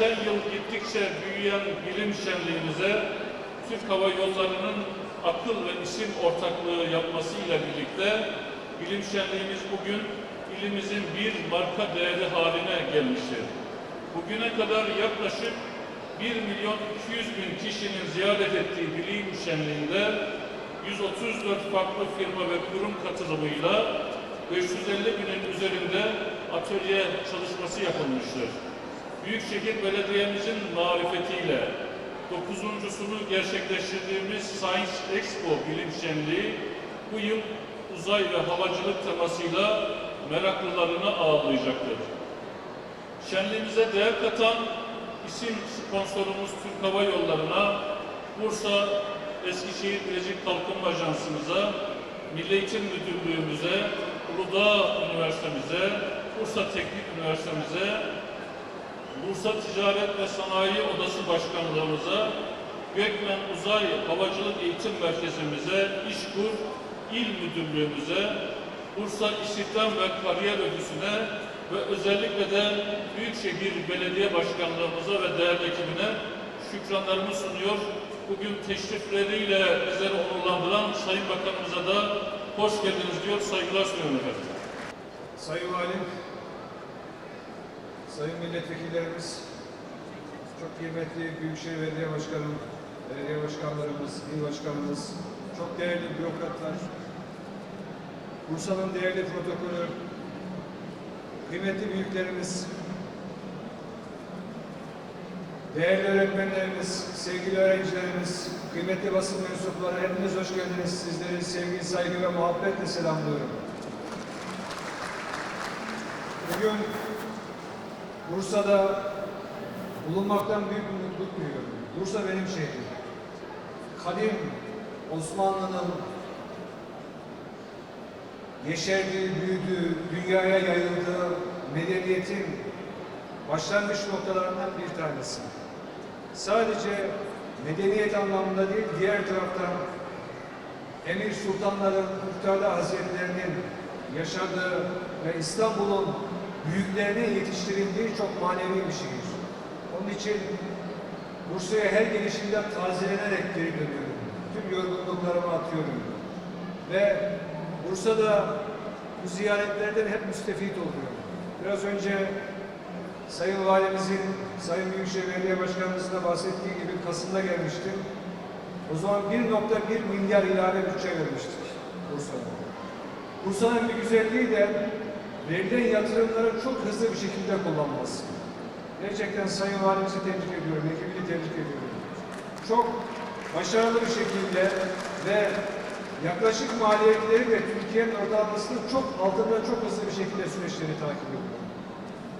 büyüdükçe büyüyen bilim şenliğimize Türk Hava Yolları'nın akıl ve isim ortaklığı yapmasıyla birlikte bilim şenliğimiz bugün ilimizin bir marka değeri haline gelmiştir. Bugüne kadar yaklaşık 1 milyon 200 bin kişinin ziyaret ettiği bilim şenliğinde 134 farklı firma ve kurum katılımıyla 550 binin üzerinde atölye çalışması yapılmıştır. Büyükşehir Belediye'mizin marifetiyle dokuzuncusunu gerçekleştirdiğimiz Science Expo bilim şenliği bu yıl uzay ve havacılık temasıyla meraklılarını ağırlayacaktır. Şenliğimize değer katan isim sponsorumuz Türk Hava Yolları'na, Bursa Eskişehir Bilecik Kalkınma Ajansımıza, Milli Eğitim Müdürlüğümüze, Uludağ Üniversitemize, Bursa Teknik Üniversitemize, Bursa Ticaret ve Sanayi Odası Başkanlığımıza, Gökmen Uzay Havacılık Eğitim Merkezimize, İşkur İl Müdürlüğümüze, Bursa İstihdam ve Kariyer Ofisi'ne ve özellikle de Büyükşehir Belediye Başkanlığımıza ve değerli ekibine şükranlarımı sunuyor. Bugün teşrifleriyle bizleri onurlandıran Sayın Bakanımıza da hoş geldiniz diyor, saygılar sunuyorum efendim. Sayın Valim, Sayın Milletvekillerimiz, çok kıymetli Büyükşehir Belediye Başkanım, Belediye Başkanlarımız, İl Başkanımız, çok değerli bürokratlar, Bursa'nın değerli protokolü, kıymetli büyüklerimiz, değerli öğretmenlerimiz, sevgili öğrencilerimiz, kıymetli basın mensupları hepiniz hoş geldiniz. Sizleri sevgi, saygı ve muhabbetle selamlıyorum. Bugün Bursa'da bulunmaktan büyük bir mutluluk duyuyorum. Bursa benim şehrim. Kadim Osmanlı'nın yeşerdiği, büyüdüğü, dünyaya yayıldığı medeniyetin başlangıç noktalarından bir tanesi. Sadece medeniyet anlamında değil, diğer taraftan Emir Sultanların, Muhtarlı Hazretlerinin yaşadığı ve İstanbul'un büyüklerine yetiştirildiği çok manevi bir şehir. Onun için Bursa'ya her gelişimde tazelenerek geri dönüyorum. Tüm yorgunluklarımı atıyorum. Ve Bursa'da bu ziyaretlerden hep müstefit oluyorum. Biraz önce Sayın Valimizin, Sayın Büyükşehir Belediye Başkanımızın da bahsettiği gibi Kasım'da gelmiştim. O zaman 1.1 milyar ilave bütçe vermiştik Bursa'da. Bursa'nın bir güzelliği de verilen yatırımları çok hızlı bir şekilde kullanması. Gerçekten Sayın Valimizi tebrik ediyorum, ekibini tebrik ediyorum. Çok başarılı bir şekilde ve yaklaşık maliyetleri de Türkiye'nin ortalamasının çok altında çok hızlı bir şekilde süreçleri takip ediyor.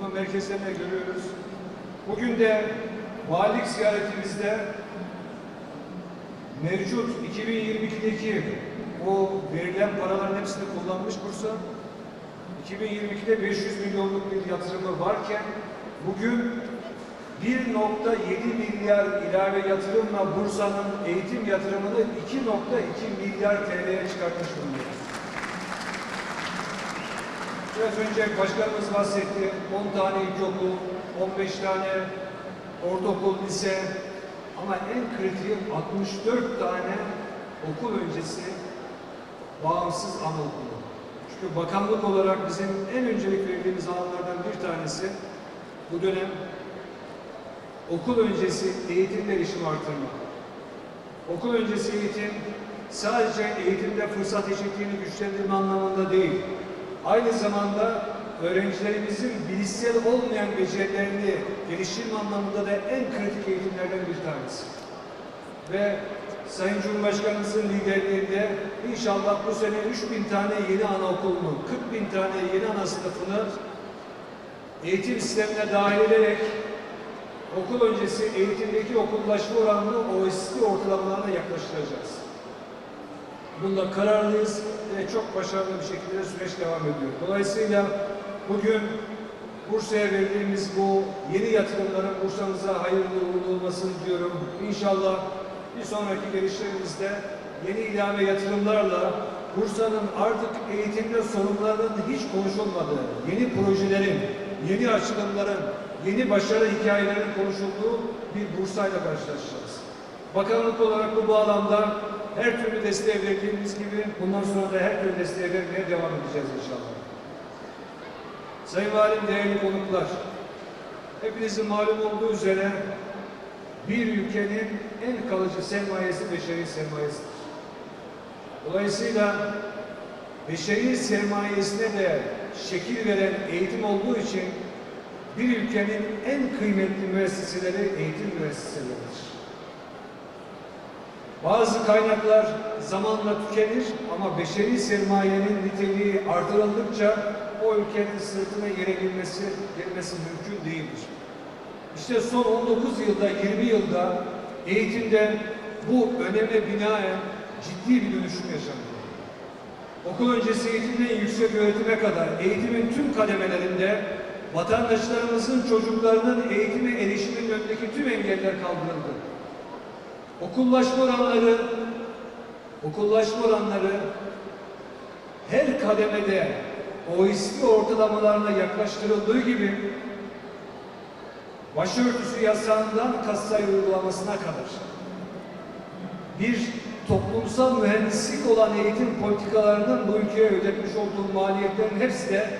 Bunu merkezlerine görüyoruz. Bugün de valilik ziyaretimizde mevcut 2022'deki o verilen paraların hepsini kullanmış Bursa. 2022'de 500 milyonluk bir yatırımı varken bugün 1.7 milyar ilave yatırımla Bursa'nın eğitim yatırımını 2.2 milyar TL'ye çıkartmış bulunuyoruz. Biraz önce başkanımız bahsetti. 10 tane ilkokul, 15 tane ortaokul, lise ama en kritiği 64 tane okul öncesi bağımsız anaokulu. Çünkü bakanlık olarak bizim en öncelik verdiğimiz alanlardan bir tanesi bu dönem okul öncesi eğitimde erişim artırma. Okul öncesi eğitim sadece eğitimde fırsat eşitliğini güçlendirme anlamında değil, aynı zamanda öğrencilerimizin bilişsel olmayan becerilerini geliştirme anlamında da en kritik eğitimlerden bir tanesi. Ve Sayın Cumhurbaşkanımızın liderliğinde inşallah bu sene 3000 tane yeni anaokulunu, 40 bin tane yeni ana sınıfını eğitim sistemine dahil ederek okul öncesi eğitimdeki okullaşma oranını OECD ortalamalarına yaklaştıracağız. Bunda kararlıyız ve çok başarılı bir şekilde süreç devam ediyor. Dolayısıyla bugün Bursa'ya verdiğimiz bu yeni yatırımların Bursa'mıza hayırlı uğurlu olmasını diyorum. İnşallah bir sonraki gelişlerimizde yeni ilave yatırımlarla Bursa'nın artık eğitimde sorunlarının hiç konuşulmadığı, yeni projelerin, yeni açılımların, yeni başarı hikayelerinin konuşulduğu bir bursayla karşılaşacağız. Bakanlık olarak bu bağlamda her türlü desteği verdiğimiz gibi bundan sonra da her türlü desteği vermeye devam edeceğiz inşallah. Sayın Valim, değerli konuklar, hepinizin malum olduğu üzere bir ülkenin en kalıcı sermayesi beşeri sermayesidir. Dolayısıyla beşeri sermayesine de şekil veren eğitim olduğu için bir ülkenin en kıymetli müesseseleri eğitim müesseseleridir. Bazı kaynaklar zamanla tükenir ama beşeri sermayenin niteliği artırıldıkça o ülkenin sırtına yere girmesi, gelmesi mümkün değildir. İşte son 19 yılda, 20 yılda eğitimde bu öneme binaen ciddi bir dönüşüm yaşandı. Okul öncesi eğitimden yüksek öğretime kadar eğitimin tüm kademelerinde vatandaşlarımızın çocuklarının eğitime erişimin önündeki tüm engeller kaldırıldı. Okullaşma oranları okullaşma oranları her kademede OECD ortalamalarına yaklaştırıldığı gibi başörtüsü yasağından kassa uygulamasına kadar bir toplumsal mühendislik olan eğitim politikalarının bu ülkeye ödetmiş olduğu maliyetlerin hepsi de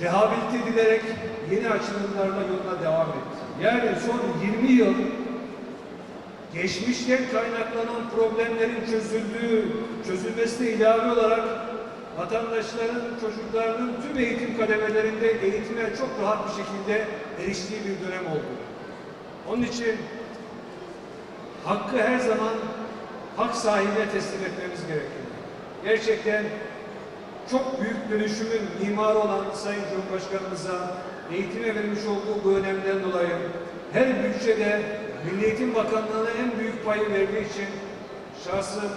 rehabilite edilerek yeni açılımlarla yoluna devam etti. Yani son 20 yıl geçmişten kaynaklanan problemlerin çözüldüğü, çözülmesine ilave olarak vatandaşların, çocuklarının tüm eğitim kademelerinde eğitime çok rahat bir şekilde eriştiği bir dönem oldu. Onun için hakkı her zaman hak sahibine teslim etmemiz gerekiyor. Gerçekten çok büyük dönüşümün mimarı olan Sayın Cumhurbaşkanımıza eğitime vermiş olduğu bu önemden dolayı her bütçede Milli Eğitim Bakanlığı'na en büyük payı verdiği için şahsım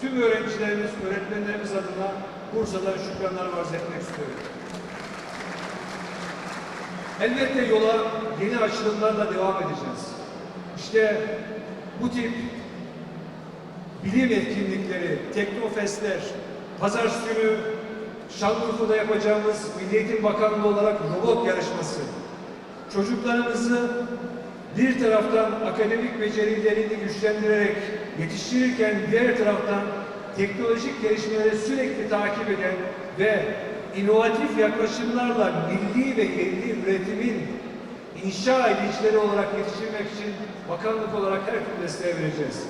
tüm öğrencilerimiz, öğretmenlerimiz adına Bursa'dan şükranlar arz etmek istiyorum. Elbette yola yeni açılımlarla devam edeceğiz. İşte bu tip bilim etkinlikleri, teknofestler, pazar günü Şanlıurfa'da yapacağımız Milli Eğitim Bakanlığı olarak robot yarışması, çocuklarımızı bir taraftan akademik becerilerini güçlendirerek yetiştirirken diğer taraftan teknolojik gelişmeleri sürekli takip eden ve inovatif yaklaşımlarla milli ve yerli üretimin inşa edicileri olarak yetiştirmek için bakanlık olarak her türlü desteği vereceğiz.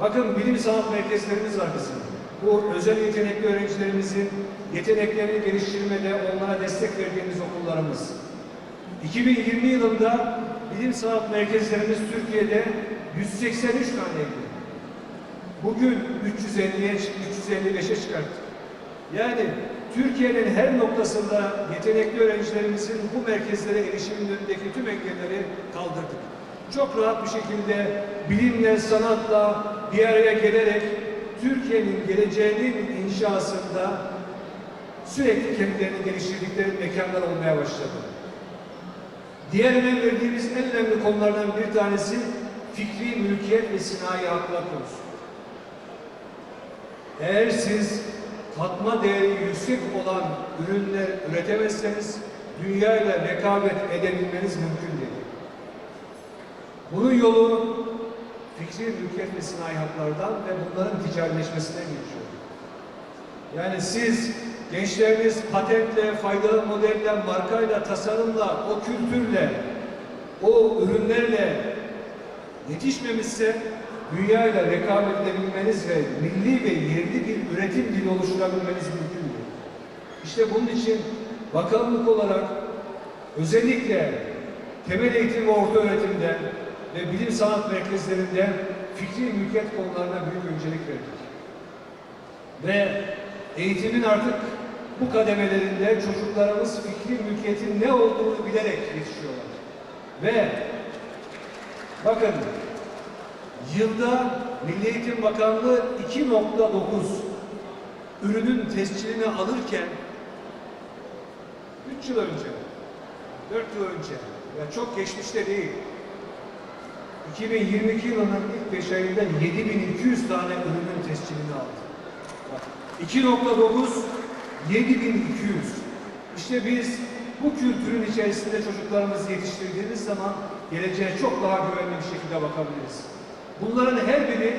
Bakın bilim sanat merkezlerimiz var bizim. Bu özel yetenekli öğrencilerimizin yeteneklerini geliştirmede onlara destek verdiğimiz okullarımız. 2020 yılında bilim sanat merkezlerimiz Türkiye'de 183 taneydi. Bugün 350'ye 355'e çıkarttık. Yani Türkiye'nin her noktasında yetenekli öğrencilerimizin bu merkezlere erişimin önündeki tüm engelleri kaldırdık. Çok rahat bir şekilde bilimle, sanatla bir araya gelerek Türkiye'nin geleceğinin inşasında sürekli kendilerini geliştirdikleri mekanlar olmaya başladı. Diğer verdiğimiz en önemli konulardan bir tanesi fikri mülkiyet ve sinayi haklar konusu. Eğer siz katma değeri yüksek olan ürünler üretemezseniz dünya ile rekabet edebilmeniz mümkün değil. Bunun yolu fikri mülkiyet ve haklardan ve bunların ticarileşmesinden geçiyor. Yani siz gençleriniz patentle, faydalı modelle, markayla, tasarımla, o kültürle, o ürünlerle yetişmemişse dünya ile rekabet edebilmeniz ve milli ve yerli bir üretim dili oluşturabilmeniz mümkün değil. İşte bunun için bakanlık olarak özellikle temel eğitim ve orta öğretimde ve bilim sanat merkezlerinde fikri mülkiyet konularına büyük öncelik verdik. Ve eğitimin artık bu kademelerinde çocuklarımız fikri mülkiyetin ne olduğunu bilerek yetişiyorlar. Ve bakın yılda Milli Eğitim Bakanlığı 2.9 ürünün tescilini alırken 3 yıl önce, 4 yıl önce, yani çok geçmişte değil, 2022 yılının ilk 5 ayında 7200 tane ürünün tescilini aldı. Bak, 2.9 7200. İşte biz bu kültürün içerisinde çocuklarımızı yetiştirdiğimiz zaman geleceğe çok daha güvenli bir şekilde bakabiliriz. Bunların her biri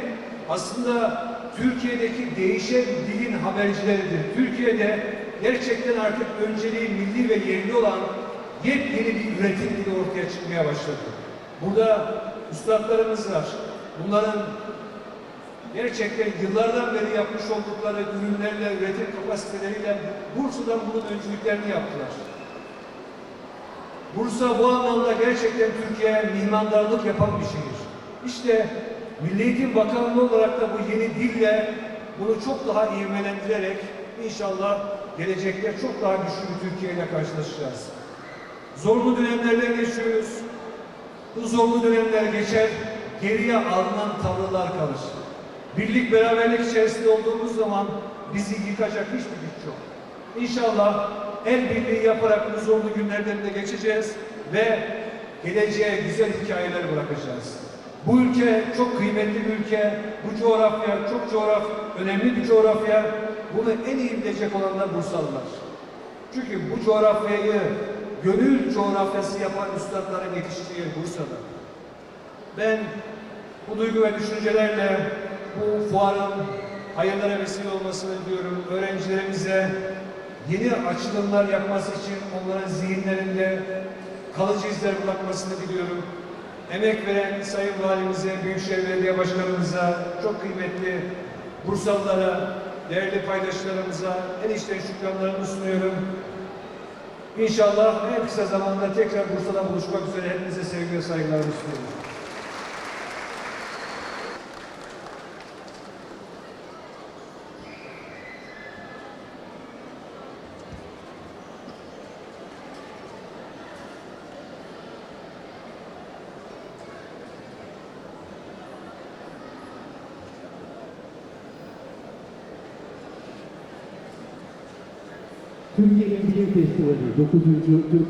aslında Türkiye'deki değişen dilin habercileridir. Türkiye'de gerçekten artık önceliği milli ve yerli olan yepyeni bir üretim dili ortaya çıkmaya başladı. Burada üstadlarımız var. Bunların gerçekten yıllardan beri yapmış oldukları ürünlerle, üretim kapasiteleriyle Bursa'dan bunun öncülüklerini yaptılar. Bursa bu anlamda gerçekten Türkiye'ye mihmandarlık yapan bir şehir. İşte Milli Eğitim Bakanlığı olarak da bu yeni dille bunu çok daha ivmelendirerek inşallah gelecekte çok daha güçlü bir Türkiye ile karşılaşacağız. Zorlu dönemlerden geçiyoruz. Bu zorlu dönemler geçer, geriye alınan tavırlar kalır. Birlik, beraberlik içerisinde olduğumuz zaman bizi yıkacak hiçbir güç. İnşallah el birliği yaparak bu zorlu günlerden de geçeceğiz ve geleceğe güzel hikayeler bırakacağız. Bu ülke çok kıymetli bir ülke, bu coğrafya çok coğraf, önemli bir coğrafya. Bunu en iyi bilecek olanlar Bursalılar. Çünkü bu coğrafyayı gönül coğrafyası yapan üstadların yetiştiği Bursa'da. Ben bu duygu ve düşüncelerle bu fuarın hayırlara vesile olmasını diliyorum. Öğrencilerimize yeni açılımlar yapması için onların zihinlerinde kalıcı izler bırakmasını diliyorum. Emek veren Sayın Valimize, Büyükşehir Belediye Başkanımıza, çok kıymetli Bursalılara, değerli paydaşlarımıza en içten şükranlarımı sunuyorum. İnşallah en kısa zamanda tekrar Bursa'da buluşmak üzere hepinize sevgi ve saygılarımı sunuyorum. 6時13分。